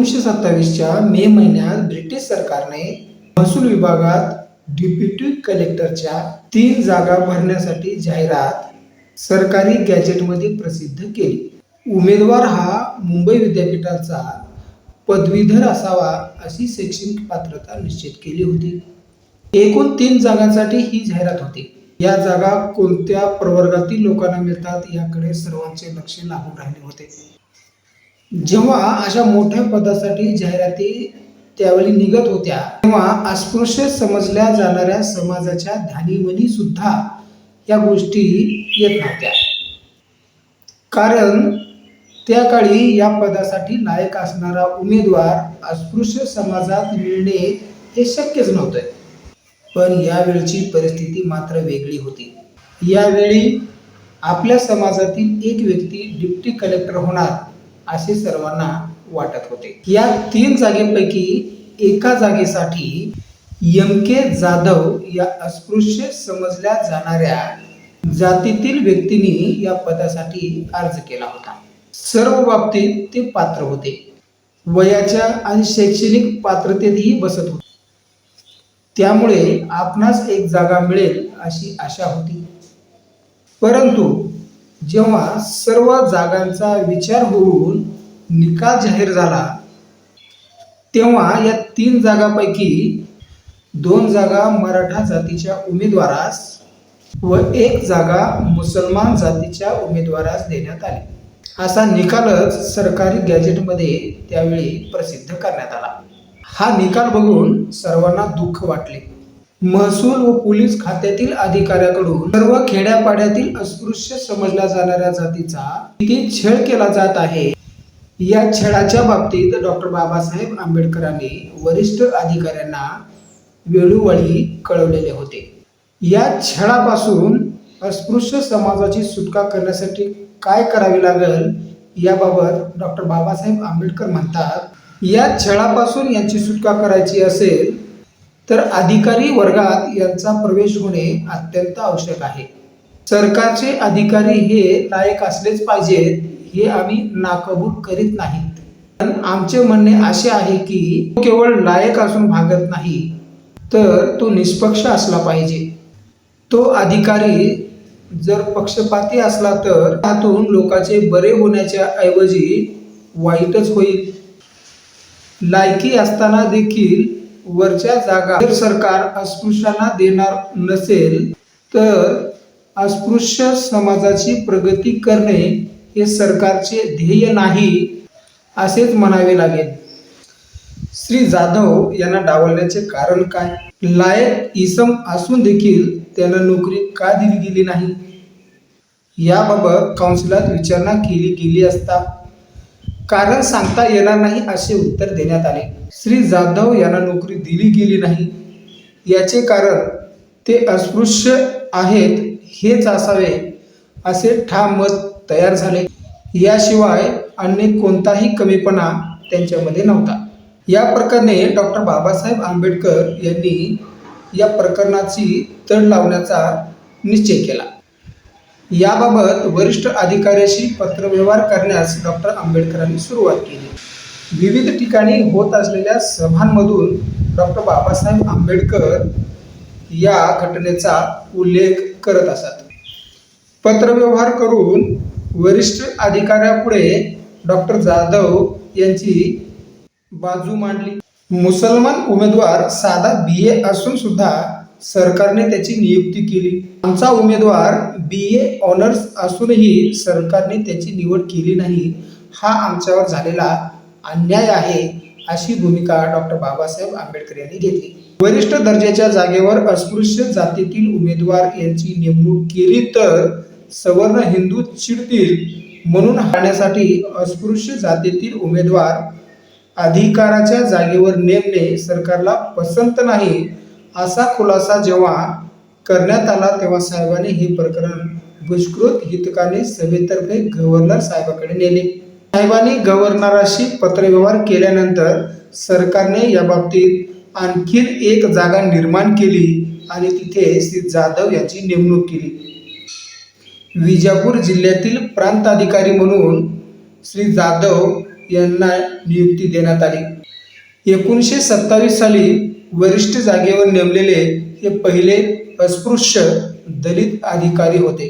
एकोणीसशे सत्तावीसच्या मे महिन्यात ब्रिटिश सरकारने महसूल विभागात डेप्युटी कलेक्टरच्या तीन जागा भरण्यासाठी जाहिरात सरकारी गॅजेटमध्ये प्रसिद्ध केली. उमेदवार हा मुंबई विद्यापीठाचा पदवीधर असावा अशी शैक्षणिक पात्रता निश्चित केली होती. एकूण तीन जागांसाठी ही जाहिरात होती. या जागा कोणत्या प्रवर्गातील लोकांना मिळतात याकडे सर्वांचे लक्ष लागून राहिले होते. जेव्हा अशा मोठ्या पदासाठी जाहिराती त्यावेळी निघत होत्या तेव्हा अस्पृश्य समजल्या जाणाऱ्या समाजाच्या ध्यानीमनी सुद्धा या गोष्टी येत नव्हत्या. कारण त्या काळी या पदासाठी लायक असणारा उमेदवार अस्पृश्य समाजात मिळणे हे शक्यच नव्हतं. पण यावेळची परिस्थिती मात्र वेगळी होती. यावेळी आपल्या समाजातील एक व्यक्ती डिप्टी कलेक्टर होणार असे सर्वांना वाटत होते. या तीन जागेपैकी एका जागेसाठी एम के जाधव या अस्पृश्य समजल्या जाणाऱ्या जातीतील व्यक्तींनी या पदासाठी अर्ज केला होता. सर्व बाबतीत ते पात्र होते. वयाच्या आणि शैक्षणिक पात्रतेतही बसत होते. त्यामुळे आपणास एक जागा मिळेल अशी आशा होती. परंतु जेव्हा सर्व जागांचा विचार होऊन निकाल जाहीर झाला तेव्हा या तीन जागापैकी दोन जागा मराठा जातीच्या उमेदवारास व एक जागा मुसलमान जातीच्या उमेदवारास देण्यात आली. असा निकालच सरकारी गॅजेटमध्ये त्यावेळी प्रसिद्ध करण्यात आला. हा निकाल बघून सर्वांना दुःख वाटले. महसूल व पोलीस खात्यातील अधिकाऱ्याकडून सर्व खेड्यापाड्यातील अस्पृश्य समजल्या जाणाऱ्या जातीचा किती छळ केला जात आहे या छळाच्या बाबतीत डॉक्टर बाबासाहेब आंबेडकरांनी वरिष्ठ अधिकाऱ्यांना वेळोवेळी कळवलेले होते. या छळापासून अस्पृश्य समाजाची सुटका करण्यासाठी काय करावे लागेल याबाबत डॉक्टर बाबासाहेब आंबेडकर म्हणतात या छळापासून यांची सुटका करायची असेल तर अधिकारी वर्गात यांचा प्रवेश होणे अत्यंत आवश्यक आहे. सरकारचे अधिकारी हे लायक असलेच पाहिजेत हे आम्ही नाकबूल करीत नाहीत पण आमचे म्हणणे असे आहे की तो केवळ लायक असून भागत नाही तर तो निष्पक्ष असला पाहिजे. तो अधिकारी जर पक्षपाती असला तर त्यातून लोकांचे बरे होण्याच्या ऐवजी वाईटच होईल. लायकी असताना देखील वरच्या जागा जर सरकार अस्पृश्यांना देणार नसेल तर अस्पृश्य समाजाची प्रगती करणे हे सरकारचे ध्येय नाही असेच म्हणावे लागेल. श्री जाधव यांना डावलण्याचे कारण काय? लायक इसम असून देखील त्यांना नोकरी का दिली गेली नाही? याबाबत काउन्सिलात विचारणा केली गेली असता कारण सांगता येणार नाही असे उत्तर देण्यात आले. श्री जाधव यांना नोकरी दिली गेली नाही. याचे कारण ते अस्पृश्य आहेत हेच असावे असे ठाम मत तयार झाले. याशिवाय अन्य कोणताही कमीपणा त्यांच्यामध्ये नव्हता. या प्रकरणे डॉक्टर बाबासाहेब आंबेडकर यांनी या प्रकरणाची तड लावण्याचा निश्चय केला. याबाबत वरिष्ठ अधिकाऱ्याशी पत्रव्यवहार करण्यास डॉक्टर आंबेडकरांनी सुरुवात केली. विविध ठिकाणी होत असलेल्या सभांमधून डॉक्टर बाबासाहेब आंबेडकर या घटनेचा उल्लेख करत असत. पत्रव्यवहार करून वरिष्ठ अधिकाऱ्यापुढे डॉक्टर जाधव यांची बाजू मांडली. मुसलमान उमेदवार साधा बी ए असून सुद्धा सरकारने त्याची नियुक्ती केली. आमचा उमेदवार बी ए ऑनर्स असूनही सरकारने त्याची निवड केली नाही हा आमच्यावर झालेला अन्याय आहे अशी भूमिका डॉक्टर बाबासाहेब आंबेडकर यांनी घेतली. वरिष्ठ दर्जाच्या जागेवर अस्पृश्य जातीतील उमेदवार यांची नेमणूक केली तर सवर्ण हिंदू चिडतील म्हणून हाण्यासाठी अस्पृश्य जातीतील उमेदवार अधिकाराच्या जागेवर नेमणे सरकारला पसंत नाही असा खुलासा जेव्हा करण्यात आला तेव्हा साहेबांनी हे प्रकरण बहिष्कृत हितकाने सभेतर्फे गव्हर्नर साहेबाकडे नेले. साहेबांनी गव्हर्नराशी पत्रव्यवहार केल्यानंतर सरकारने याबाबतीत आणखी आणखीन एक जागा निर्माण केली आणि तिथे श्री जाधव यांची नेमणूक केली. विजापूर जिल्ह्यातील प्रांताधिकारी म्हणून श्री जाधव यांना नियुक्ती देण्यात आली. एकोणीसशे सत्तावीस साली वरिष्ठ जागेवर नेमलेले हे पहिले अस्पृश्य दलित अधिकारी होते.